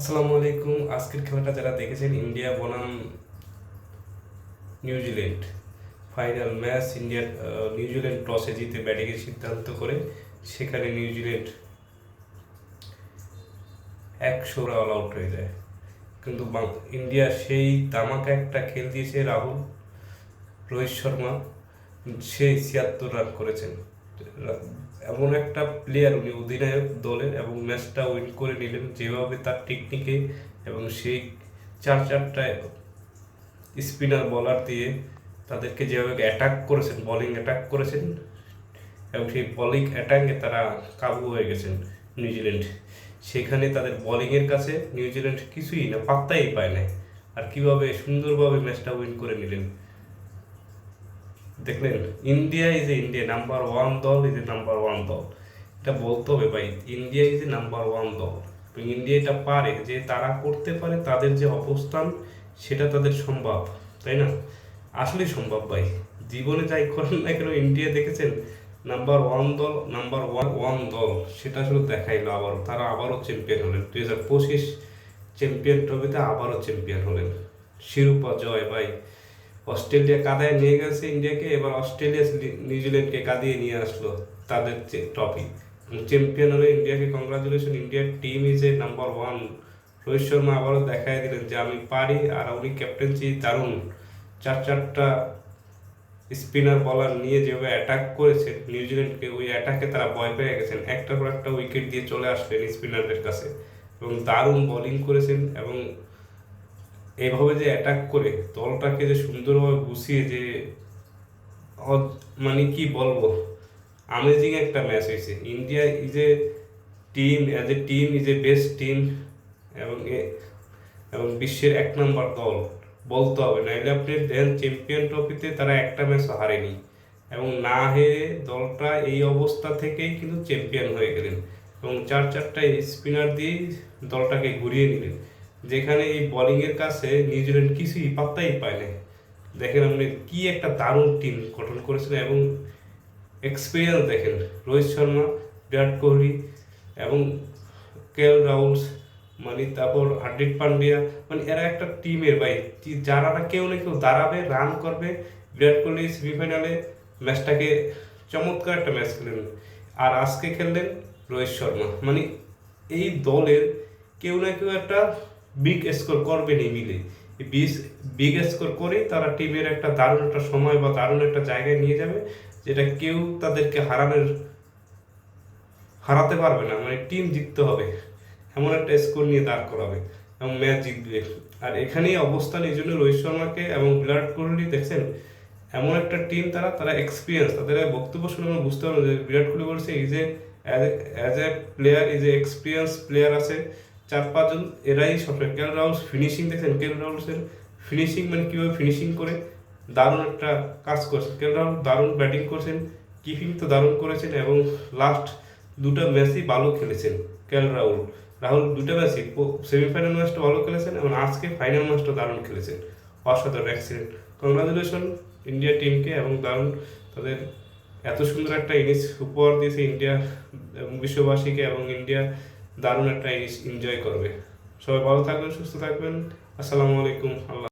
আসসালামু আলাইকুম। আজকের খেলাটা যারা দেখেছেন, ইন্ডিয়া, বনাম নিউজিল্যান্ড ফাইনাল ম্যাচ, ইন্ডিয়ার নিউজিল্যান্ড টসে জিতে ব্যাটিংয়ের সিদ্ধান্ত করে সেখানে নিউজিল্যান্ড একশো অল আউট হয়ে যায়। কিন্তু ইন্ডিয়া সেই তামাকা একটা খেল দিয়েছে রাহুল, রোহিত শর্মা। সে ছিয়াত্তর রান করেছেন। এমন একটা প্লেয়ার উনি, অধিনায়ক দলের এবং ম্যাচটা উইন করে নিলেন যেভাবে তার টেকনিকে এবং সেই চার চারটায় স্পিনার বলার দিয়ে তাদেরকে যেভাবে অ্যাটাক করেছেন বোলিং অ্যাটাক করেছেন এবং সেই বোলিং অ্যাটাকে তারা কাবু হয়ে গেছেন নিউজিল্যান্ড সেখানে তাদের বোলিংয়ের কাছে নিউজিল্যান্ড কিছুই না, পাত্তাই পায় না আর কীভাবে সুন্দরভাবে ম্যাচটা উইন করে নিলেন দেখলেন, India is a India number one দল ইজ এ নাম্বার ওয়ান দল। এটা বলতে হবে ভাই, India is a number one দল। এবং ইন্ডিয়া এটা পারে যে তারা করতে পারে, তাদের যে অবস্থান, সেটা তাদের সম্ভব, তাই না? আসলে সম্ভব ভাই। জীবনে যাই করেন না কেন, ইন্ডিয়া দেখেছেন? নাম্বার ওয়ান দল নাম্বার ওয়ান ওয়ান দল, সেটা শুধু দেখাইলো আবারও। তারা আবারও চ্যাম্পিয়ন হলেন। দুই হাজার পঁচিশ চ্যাম্পিয়ন ট্রফিতে আবারও চ্যাম্পিয়ন হলেন। শিরোপা জয় ভাই। অস্ট্রেলিয়া কাদায় নিয়ে গেছে ইন্ডিয়াকে, এবার অস্ট্রেলিয়া নিউজিল্যান্ডকে কাঁদিয়ে নিয়ে আসলো তাদের ট্রফি। চ্যাম্পিয়ন হলে ইন্ডিয়াকে কংগ্রাচুলেশন ইন্ডিয়ার team is a number one Rohit Sharma আবারও দেখাই দিলেন যে, আমি পারি আর উনি ক্যাপ্টেন্সি দারুণ। চার চারটা স্পিনার বলার নিয়ে যেভাবে অ্যাটাক করেছে নিউজিল্যান্ডকে, ওই অ্যাটাকে তারা ভয় পেয়ে গেছেন। একটার পর একটা উইকেট দিয়ে চলে আসলেন স্পিনারদের কাছে এবং দারুণ বোলিং করেছেন এবং এইভাবে যে অ্যাটাক করে, দলটাকে যে সুন্দরভাবে গুছিয়ে যে মানে কি বলব? আমেজিং একটা ম্যাচ হয়েছে। India is a team as a team is a best team এবং এবং বিশ্বের এক নম্বর দল। বলতে হবে, নাইলে আপনি দেন চ্যাম্পিয়ন ট্রফিতে তারা একটা ম্যাচ হারেনি। এবং না হেরে দলটা এই অবস্থা থেকেই কিন্তু চ্যাম্পিয়ন হয়ে গেলেন। এবং চার চারটা স্পিনার দিয়ে দলটাকে ঘুরিয়ে নিলেন। যেখানে এই বোলিংয়ের কাছে নিউজিল্যান্ড কিছুই পাত্তাই পায় না দেখেন আপনি কি একটা দারুণ টিম গঠন করেছেন এবং এক্সপিরিয়েন্স দেখেন। রোহিত শর্মা, বিরাট কোহলি এবং কে এল রাহুলস মানে তারপর হার্দিক পান্ডিয়া মানে এরা একটা টিমের ভাই। যারা না কেউ না কেউ দাঁড়াবে রান করবে, বিরাট কোহলি সেমিফাইনালে ম্যাচটাকে চমৎকার একটা ম্যাচ খেলেন। আর আজকে খেললেন রোহিত শর্মা। মানে এই দলের কেউ না কেউ একটা বিগ স্কোর করবেনই মিলে। বিগ স্কোর করেই তারা টিমের একটা দারুণ একটা সময় বা দারুণ একটা জায়গায় নিয়ে যাবে, যেটা কেউ তাদেরকে হারানোর, হারাতে পারবে না। মানে টিম জিততে হবে। এমন একটা স্কোর নিয়ে দাঁড় করাবে এবং ম্যাচ জিতবে। আর এখানেই অবস্থান এই জন্য রোহিত শর্মাকে এবং বিরাট কোহলি, দেখছেন? এমন একটা টিম তারা তারা এক্সপিরিয়েন্স তাদের বক্তব্য শুনে আমরা বুঝতে পারব যে বিরাট কোহলি বলছে, এই যে অ্যাজ এ প্লেয়ার এই যে এক্সপিরিয়েন্স প্লেয়ার আছে চার পাঁচজন এরাই সবসময় কেল রাহুল ফিনিশিং দেখছেন কেল রাহুলসের ফিনিশিং মানে কীভাবে ফিনিশিং করে, দারুণ একটা কাজ করছেন। কেল রাহুল দারুণ ব্যাটিং করছেন, কিপিং তো দারুণ করেছেন এবং লাস্ট দুটো ম্যাচই ভালো খেলেছেন কেল রাহুল। রাহুল দুটো ম্যাচই সেমিফাইনাল ম্যাচটা ভালো খেলেছেন এবং আজকে ফাইনাল ম্যাচটা দারুণ খেলেছেন। অসাধারণ অ্যাক্সিডেন্ট কংগ্রাচুলেশন ইন্ডিয়া টিমকে এবং দারুণ তাদের এত সুন্দর একটা ইনিংস উপহার দিয়েছে ইন্ডিয়া এবং বিশ্ববাসীকে এবং ইন্ডিয়া দারুণ একটা এনজয় করবে। সবাই ভালো থাকবেন সুস্থ থাকবেন। আসসালামু আলাইকুম আল্লাহ